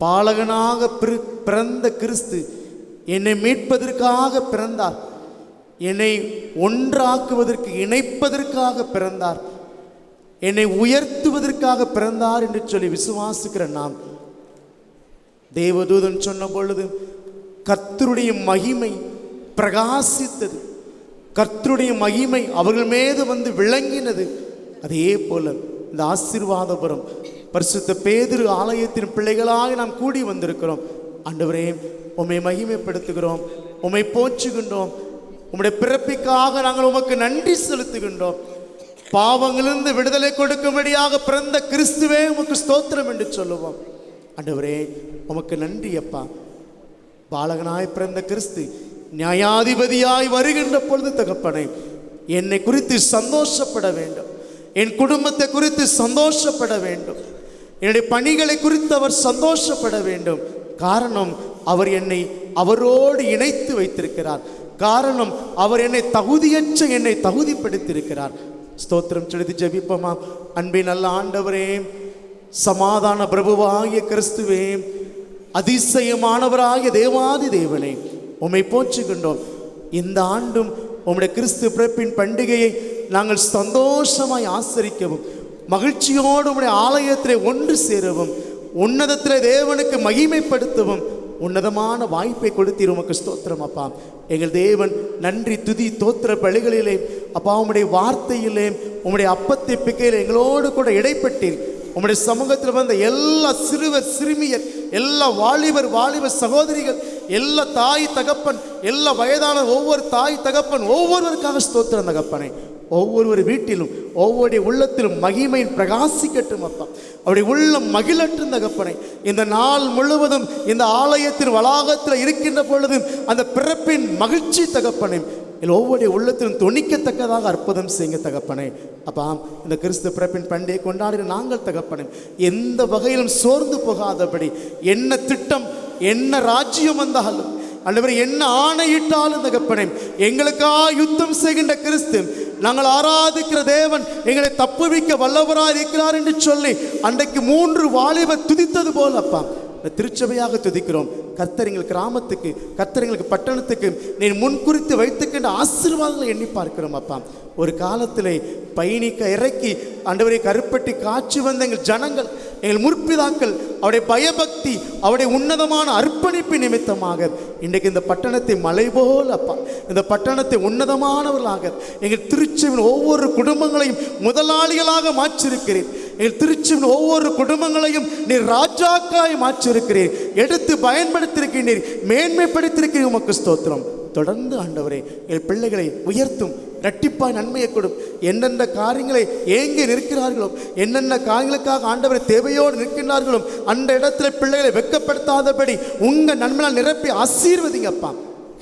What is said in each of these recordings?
பாலகனாக பிற- பிறந்த கிறிஸ்து என்னை மீட்பதற்காக பிறந்தார். என்னை ஒன்றாக்குவதற்கு இணைப்பதற்காக பிறந்தார். என்னை உயர்த்துவதற்காக பிறந்தார் என்று சொல்லி விசுவாசிக்கிற நாம் தேவதூதன் சொன்ன பொழுது கர்த்தருடைய மகிமை பிரகாசித்தது. கர்த்தருடைய மகிமை அவர்கள் மீது வந்து விளங்கினது. அதே போல இந்த ஆசீர்வாதபுரம் பரிசுத்த பேதிரு ஆலயத்தின் பிள்ளைகளாக நாம் கூடி வந்திருக்கிறோம். ஆண்டவரே உம்மை மகிமைப்படுத்துகிறோம். உம்மை போற்றுகின்றோம். உம்முடைய பிறப்பிக்காக நாங்கள் உமக்கு நன்றி செலுத்துகின்றோம். பாவங்களிலிருந்து விடுதலை கொடுக்கும்படியாக பிறந்த கிறிஸ்துவே உமக்கு ஸ்தோத்திரம் என்று சொல்லுவோம். ஆண்டவரே உமக்கு நன்றி அப்பா. பாலகனாய் பிறந்த கிறிஸ்து நியாயாதிபதியாய் வருகின்ற பொழுது தகப்பனை என்னை குறித்து சந்தோஷப்பட வேண்டும். என் குடும்பத்தை குறித்து சந்தோஷப்பட வேண்டும். என்னுடைய பணிகளை குறித்து அவர் சந்தோஷப்பட வேண்டும். காரணம் அவர் என்னை அவரோடு இணைத்து வைத்திருக்கிறார். காரணம் அவர் என்னை தகுதியற்ற என்னை தகுதிப்படுத்தியிருக்கிறார். ஸ்தோத்திரம் செலுத்தி ஜெபிப்போமா? அன்பின் நல்ல ஆண்டவரே சமாதான பிரபுவாகிய கிறிஸ்துவே அதிசயமானவராகிய தேவாதி தேவனே உம்மை போற்றுகின்றோம். இந்த ஆண்டும் உம்முடைய கிறிஸ்து பிறப்பின் பண்டிகையை நாங்கள் சந்தோஷமாய் ஆசரிக்கவும். மகிழ்ச்சியோடு உடைய ஆலயத்திலே ஒன்று சேரவும். உன்னதத்திலே தேவனுக்கு மகிமைப்படுத்தவும். உன்னதமான வாய்ப்பை கொடுத்தீர் உமக்கு ஸ்தோத்திரம் அப்பா. எங்கள் தேவன் நன்றி துதி தோத்திர பலிகளிலே அப்பா உம்முடைய வார்த்தையிலே உம்முடைய அப்பத்தை பிக்கையில் எங்களோடு கூட இடைப்பட்டீர். உம்முடைய சமூகத்தில் வந்த எல்லா சிறுவர் சிறுமியர் எல்லா வாலிபர் வாலிப சகோதரிகள் எல்லா தாய் தகப்பன் எல்லா வயதான ஒவ்வொரு தாய் தகப்பன் ஒவ்வொருவருக்காக ஸ்தோத்திரம் தகப்பனை. ஒவ்வொருவர் வீட்டிலும் ஒவ்வொரு உள்ளத்திலும் மகிமையின் பிரகாசிக்கட்டும் அப்பா. அவருடைய உள்ளம் மகிழற்றும் தகப்பனை இந்த நாள் முழுவதும் இந்த ஆலயத்தின் வளாகத்தில் இருக்கின்ற பொழுதும் அந்த பிறப்பின் மகிழ்ச்சி தகப்பனை இதில் ஒவ்வொரு உள்ளத்திலும் துணிக்கத்தக்கதாக அற்புதம் செய்யுங்க தகப்பனே. அப்பா இந்த கிறிஸ்து பிறப்பின் பண்டிகை கொண்டாடின நாங்கள் தகப்பனே எந்த வகையிலும் சோர்ந்து போகாதபடி என்ன திட்டம் என்ன ராஜ்யம் வந்தாலும் அல்லவர் என்ன ஆணையிட்டாலும் தகப்பனே எங்களுக்காக யுத்தம் செய்கின்ற கிறிஸ்து நாங்கள் ஆராதிக்கிற தேவன் எங்களை தப்புவிக்க வல்லவராக இருக்கிறார் என்று சொல்லி அன்றைக்கு மூன்று வாலிபர் துதித்தது போல அப்பா. திருச்சபையாக துதிக்கிறோம். கர்த்தர் எங்கள் கிராமத்துக்கு கர்த்தர் எங்களுக்கு பட்டணத்துக்கு நீ முன்குறித்து வைத்துக்கின்ற ஆசீர்வாதங்களை எண்ணி பார்க்கிறோம் அப்பா. ஒரு காலத்திலே பயணிக்க இறக்கி அண்டவரை கருப்பட்டி காட்சி வந்த எங்கள் ஜனங்கள் எங்கள் முற்பிதாக்கள் அவருடைய பயபக்தி அவருடைய உன்னதமான அர்ப்பணிப்பு நிமித்தமாக இன்றைக்கு இந்த பட்டணத்தை மலை போல் அப்பா இந்த பட்டணத்தை உன்னதமானவர்களாக எங்கள் திருச்சியின் ஒவ்வொரு குடும்பங்களையும் முதலாளிகளாக மாற்றிருக்கிறேன். எங்கள் திருச்சியின் ஒவ்வொரு குடும்பங்களையும் நீர் ராஜாக்காய் மாற்றிருக்கிறீர் எடுத்து பயன்படுத்தியிருக்கிறீர் மேன்மைப்படுத்தியிருக்கிறீர். உமக்கு ஸ்தோத்திரம். தொடர்ந்து ஆண்டவரே எங்கள் பிள்ளைகளை உயர்த்தும் இரட்டிப்பாய் நன்மையை கொடும். எந்தெந்த காரியங்களை ஏங்கி நிற்கிறார்களோ என்னென்ன காரியங்களுக்காக ஆண்டவரை தேவையோடு நிற்கின்றார்களோ அந்த இடத்துல பிள்ளைகளை வெட்கப்படுத்தாதபடி உங்கள் நன்மையால் நிரப்பி ஆசீர்வதிங்கப்பா.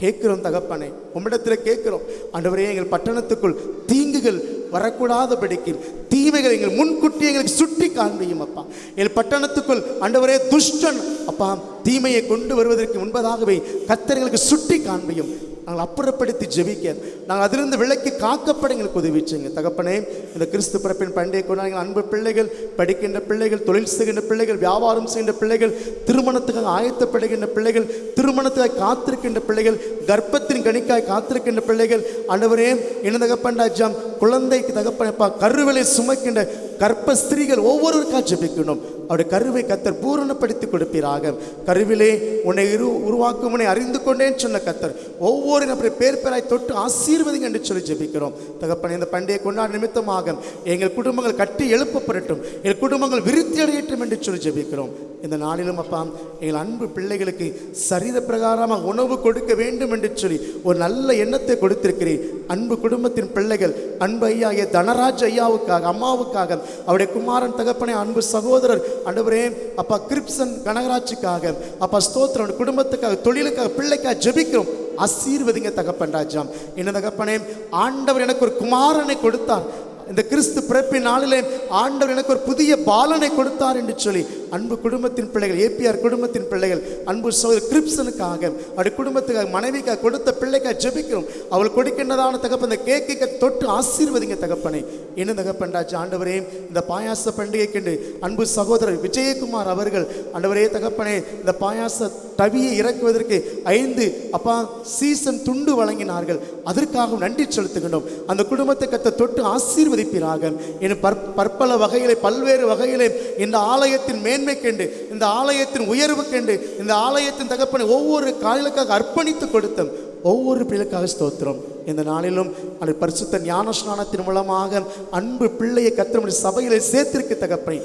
கேட்கிறோம் தகப்பனே உம்மிடத்தில் கேட்குறோம். ஆண்டவரே எங்கள் பட்டணத்துக்குள் தீங்குகள் வரக்கூடாதபடிக்கு தீமைகள் எங்கள் முன்கூட்டி எங்களுக்கு சுட்டி காண்பியும் அப்பா எங்கள் பட்டணத்துக்குள் ஆண்டவரே துஷ்டன் அப்பா தீமையை கொண்டு வருவதற்கு முன்பதாகவே கத்தர்களுக்கு சுட்டி காண்பியும். நாங்கள் அப்புறப்படுத்தி ஜெபிக்க நாங்கள் அதிலிருந்து விலக்கி காக்கப்பட எங்களுக்கு உதவி செய்யுங்க. தகப்பனே இந்த கிறிஸ்து பிறப்பின் பண்டைய கொண்டாங்க அன்பு பிள்ளைகள் படிக்கின்ற பிள்ளைகள் தொழில் செய்கின்ற பிள்ளைகள் வியாபாரம் செய்கின்ற பிள்ளைகள் திருமணத்துக்காக ஆயத்தப்படுகின்ற பிள்ளைகள் திருமணத்துக்காக காத்திருக்கின்ற பிள்ளைகள் கர்ப்பத்தின் கணிக்காய் காத்திருக்கின்ற பிள்ளைகள் ஆண்டவரே என்ன தகப்பன் ராஜாம் குழந்தைக்கு தகப்பனப்பா கருவிலை சுமக்கின்ற கற்ப ஸ்திரீகள் ஒவ்வொருவருக்காக ஜெபிக்கணும். அவருடைய கருவை கத்தர் பூரணப்படுத்தி கொடுப்பீராக. கருவிலே உன்னை இரு உருவாக்கும் உன்னை அறிந்து கொண்டேன்னு சொன்ன கத்தர் ஒவ்வொரு நபரை பேர் பேராய் தொட்டு ஆசீர்வதிங்க என்று சொல்லி ஜெபிக்கிறோம். தகப்பனை இந்த பண்டைய கொண்டாட நிமித்தமாக எங்கள் குடும்பங்கள் கட்டி எழுப்பப்படட்டும். எங்கள் குடும்பங்கள் விருத்தி அடையட்டும் என்று சொல்லி ஜெபிக்கிறோம். இந்த நாளிலும் அப்பா எங்கள் அன்பு பிள்ளைகளுக்கு சரித பிரகாரமாக உணவு கொடுக்க வேண்டும் என்று சொல்லி ஒரு நல்ல எண்ணத்தை கொடுத்திருக்கிறேன். அன்பு குடும்பத்தின் பிள்ளைகள் அன்பு ஐயா ஐயா தனராஜ் ஐயாவுக்காக அம்மாவுக்காக அவருடைய குமாரன் தகப்பனே அன்பு சகோதரர் அன்பரே அப்பா கிரிப்சன் கனகராட்சிக்காக அப்பா ஸ்தோத்திரம் குடும்பத்துக்காக தொழிலுக்காக பிள்ளைக்காக ஜெபிக்கிறோம். ஆசீர்வதிங்க தகப்பன் ராஜாம். என்ன தகப்பனே ஆண்டவர் எனக்கு ஒரு குமாரனை கொடுத்தார். இந்த கிறிஸ்து பிறப்பின் நாளிலே ஆண்டவர் எனக்கு ஒரு புதிய பாலனை கொடுத்தார் என்று சொல்லி அன்பு குடும்பத்தின் பிள்ளைகள் ஏபிஆர் குடும்பத்தின் பிள்ளைகள் அன்பு சோதர் கிரிப்சனுக்காக அவருடைய குடும்பத்துக்காக மனைவிக்காக கொடுத்த பிள்ளைக்காக ஜெபிக்கிறோம். அவள் கொடுக்கின்றதான தகப்பன் இந்த கேக்கை தொட்டு ஆசீர்வதிங்க தகப்பனே. என்ன தகப்பன்டாச்சு ஆண்டவரே இந்த பாயாச பண்டிகைக்கு அன்பு சகோதரர் விஜயகுமார் அவர்கள் ஆண்டவரே தகப்பனே இந்த பாயாச தவியை இறக்குவதற்கு ஐந்து அப்பா சீசன் துண்டு வழங்கினார்கள். அதற்காக நன்றி செலுத்துகின்றோம். அந்த குடும்பத்தை கத்த தொட்டு ஆசீர்வதிப்பீராக. என் பற் பற்பல வகையிலே பல்வேறு வகையிலே இந்த ஆலயத்தின் மேன்மை கண்டு இந்த ஆலயத்தின் உயர்வு கண்டு இந்த ஆலயத்தின் தகப்பனை ஒவ்வொரு காலைகளுக்காக அர்ப்பணித்து கொடுத்தோம். ஒவ்வொரு பிள்ளைக்காக ஸ்தோத்திரம். இந்த நாளிலும் அது பரிசுத்த ஞான ஸ்நானத்தின் மூலமாக அன்பு பிள்ளையை கத்திரமுடி சபையிலே சேர்த்திருக்க தகப்பனை.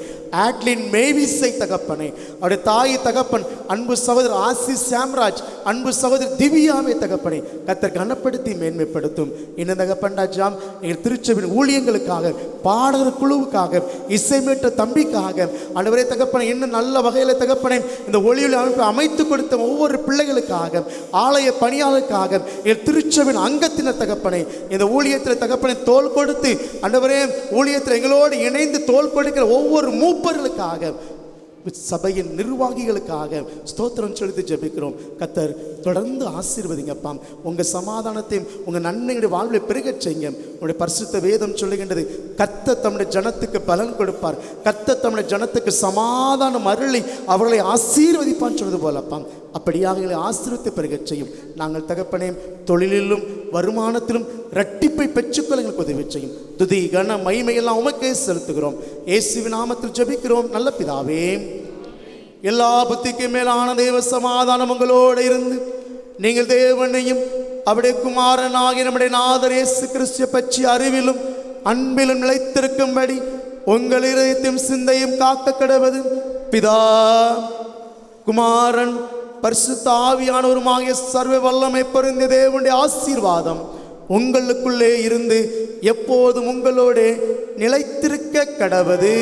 ஆட்லின் மேவிஸை தகப்பனை. அவருடைய தாய் தகப்பன் அன்பு சகோதரர் ஆசி சாம்ராஜ் அன்பு சகோதரர் திவ்யாவை தகப்பனை. கத்தர் கனப்படுத்தி மேன்மைப்படுத்தும். இன்னும் தகப்பன்டா ஜாம் எங்கள் திருச்சபையின் ஊழியங்களுக்காக பாடகர் குழுவுக்காக இசைமேற்ற தம்பிக்காக. அனைவரே தகப்பனை இன்னும் நல்ல வகையில் தகப்பனை இந்த ஒளியில் அமைப்பு அமைத்து கொடுத்த ஒவ்வொரு பிள்ளைகளுக்காக ஆலய பணியாளருக்காக என் திருச்சபின் அங்கத்தினர் தகப்பனை இந்த ஊழியத்தில் தகப்பனை தோல் கொடுத்து அண்டவரே ஊழியத்தில் எங்களோடு இணைந்து தோல் கொடுக்கிற ஒவ்வொரு மூப்பர்களுக்காக சபையின் நிர்வாகிகளுக்காக ஸ்தோத்திரம் செலுத்தி ஜெபிக்கிறோம். கத்தர் தொடர்ந்து ஆசீர்வதிங்கப்பா. உங்கள் சமாதானத்தையும் உங்கள் நன்மையுடைய வாழ்வை பெருகச் செய்யுங்க. உங்களுடைய பரிசுத்த வேதம் சொல்லுகின்றது கத்த தம்முடைய ஜனத்துக்கு பலன் கொடுப்பார். கத்த தம்முடைய ஜனத்துக்கு சமாதானம் அருளி அவர்களை ஆசீர்வதிப்பான்னு சொல்வது போலப்பா. அப்படியாக எங்களை ஆசீர்வத்தை பெருகச் செய்யும். நாங்கள் தகப்பனே தொழிலிலும் வருமானத்திலும் ரட்டிப்பை பெற்றுக்கொள்ள எங்களுக்கு உதவி செய்யும். துதி கன மகிமையெல்லாம் உமக்கே செலுத்துகிறோம். இயேசுவின் நாமத்தில் ஜெபிக்கிறோம். நல்ல பிதாவே எல்லா புத்திக்கும் மேலான தேவ சமாதானம் உங்களோடு இருந்து நீங்கள் தேவனையும் அவருடைய குமாரனாகிய நம்முடைய நாதர் இயேசு கிறிஸ்துவை பற்றி அறிவிலும் அன்பிலும் நிலைத்திருக்கும்படி உங்கள் இதயத்தையும் சிந்தையும் காக்க கிடவது பிதா குமாரன் பரிசுத்த ஆவியானவருமாகிய சர்வ வல்லமை பொருந்திய தேவனுடைய ஆசீர்வாதம் உங்களுக்குள்ளே இருந்து எப்போதும் உங்களோடே நிலைத்திருக்க கடவது.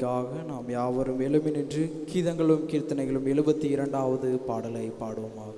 பின்பவனிக்காக நாம் யாவரும் எழுமி நின்று கீதங்களும் கீர்த்தனைகளும் எழுபத்தி இரண்டாவது பாடலை பாடுவோமாக.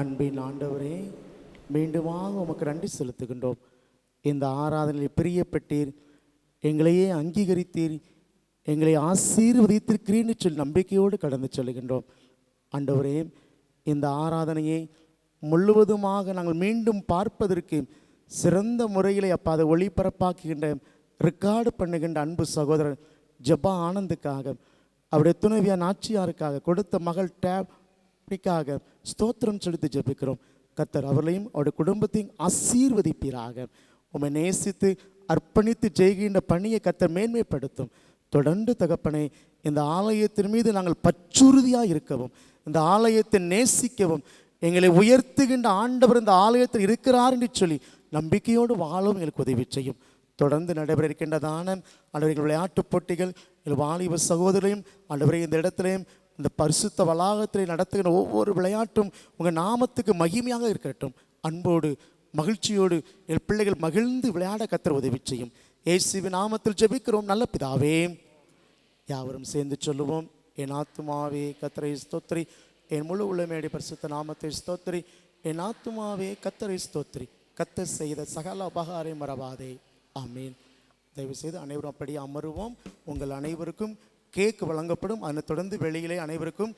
அன்பின் ஆண்டவரே மீண்டுமாக உமக்கு நன்றி செலுத்துகின்றோம். இந்த ஆராதனையில் பிரியப்பட்டீர் எங்களையே அங்கீகரித்தீர் எங்களை ஆசீர்வதித்திருக்கிறீன்னு சொல்லி நம்பிக்கையோடு கடந்து செல்கின்றோம். ஆண்டவரே இந்த ஆராதனையை முழுவதுமாக நாங்கள் மீண்டும் பார்ப்பதற்கு சிறந்த முறையில் அப்போ அதை ஒளிபரப்பாக்குகின்ற ரெக்கார்டு பண்ணுகின்ற அன்பு சகோதரர் ஜபா ஆனந்துக்காக அவருடைய துணைவியா நாச்சியாருக்காக கொடுத்த மகள் டேப் டேப்னிக்காக ஸ்தோத்திரம் செலுத்தி ஜெபிக்கிறோம். கத்தர் அவர்களையும் அவருடைய குடும்பத்தையும் ஆசீர்வதிப்பீராக. உம்மை நேசித்து அர்ப்பணித்து ஜெய்கின்ற பணியை கத்தர் மேன்மைப்படுத்தும். தொடர்ந்து தகப்பனே இந்த ஆலயத்தின் மீது நாங்கள் பச்சுறுதியாக இருக்கவும் இந்த ஆலயத்தை நேசிக்கவும் எங்களை உயர்த்துகின்ற ஆண்டவர் இந்த ஆலயத்தில் இருக்கிறார் என்று சொல்லி நம்பிக்கையோடு வாழவும் எங்களுக்கு உதவி செய்யும். தொடர்ந்து நடைபெற இருக்கின்றதான ஆண்டவர் எங்கள் விளையாட்டுப் போட்டிகள் எங்கள் வாலிப சகோதரையும் அல்லவரை இந்த இடத்திலையும் இந்த பரிசுத்த வளாகத்தில் நடத்துகிற ஒவ்வொரு விளையாட்டும் உங்கள் நாமத்துக்கு மகிமையாக இருக்கட்டும். அன்போடு மகிழ்ச்சியோடு என் பிள்ளைகள் மகிழ்ந்து விளையாட கத்திர உதவி செய்யும். இயேசுவின் நாமத்தில் ஜெபிக்கிறோம். நல்ல பிதாவே யாவரும் சேர்ந்து சொல்லுவோம். என் ஆத்துமாவே கத்திரை ஸ்தோத்ரி என் முழு உள்ளமேடி பரிசுத்த நாமத்தை ஸ்தோத்ரி என் ஆத்துமாவே கத்தரை ஸ்தோத்ரி கத்தர் செய்த சகல உபகாரை மறவாதே. ஆமீன். தயவு செய்து அனைவரும் அப்படியே அமருவோம். உங்கள் அனைவருக்கும் கேக் வழங்கப்படும். அதனைத் தொடர்ந்து வெளியிலே அனைவருக்கும்